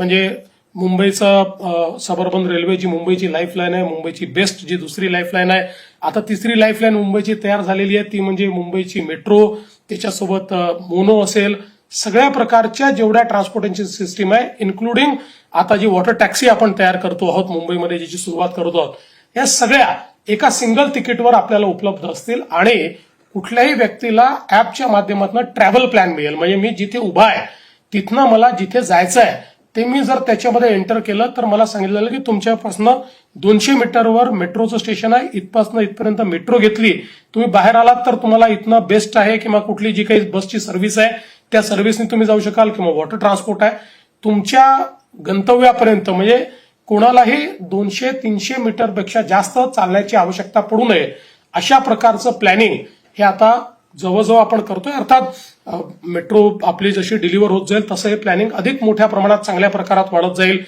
म्हणजे मुंबईचा suburban railway जी मुंबईची लाईफलाईन आहे मुंबईची बेस्ट जी दुसरी लाईफलाईन आहे. आता तिसरी लाईफलाईन मुंबईची तयार झालेली आहे ती म्हणजे मुंबईची मेट्रो त्याच्यासोबत मोनो असेल. सगळ्या प्रकारच्या जेवढ्या ट्रान्सपोर्टेशन सिस्टीम आहे इन्क्लुडिंग आता जी वॉटर टॅक्सी आपण तयार करतो आहोत मुंबईमध्ये ज्याची सुरुवात करतो आहोत या सगळ्या एका सिंगल तिकीटवर आपल्याला उपलब्ध असतील. आणि कुठल्याही व्यक्तीला ऍपच्या माध्यमातून ट्रॅव्हल प्लॅन मिळेल. म्हणजे मी जिथे उभा आहे तिथनं मला जिथे जायचं आहे ते मी जर त्याच्यामध्ये एंटर केलं तर मला सांगितलेलं की तुमच्यापासनं दोनशे मीटरवर मेट्रोचं स्टेशन आहे. इथपासनं इथपर्यंत मेट्रो घेतली. तुम्ही बाहेर आलात तर तुम्हाला इथनं बेस्ट आहे किंवा कुठली जी काही बसची सर्व्हिस आहे त्या सर्व्हिसने तुम्ही जाऊ शकाल किंवा वॉटर ट्रान्सपोर्ट आहे. तुमच्या गंतव्यापर्यंत म्हणजे कोणालाही दोनशे तीनशे मीटरपेक्षा जास्त चालण्याची आवश्यकता पडू नये. अशा प्रकारचं प्लॅनिंग हे आता जवळजवळ आपण करतोय. अर्थात मेट्रो आपली जशी डिलिव्हर होत जाईल तसं हे प्लॅनिंग अधिक मोठ्या प्रमाणात चांगल्या प्रकारात वाढत जाईल.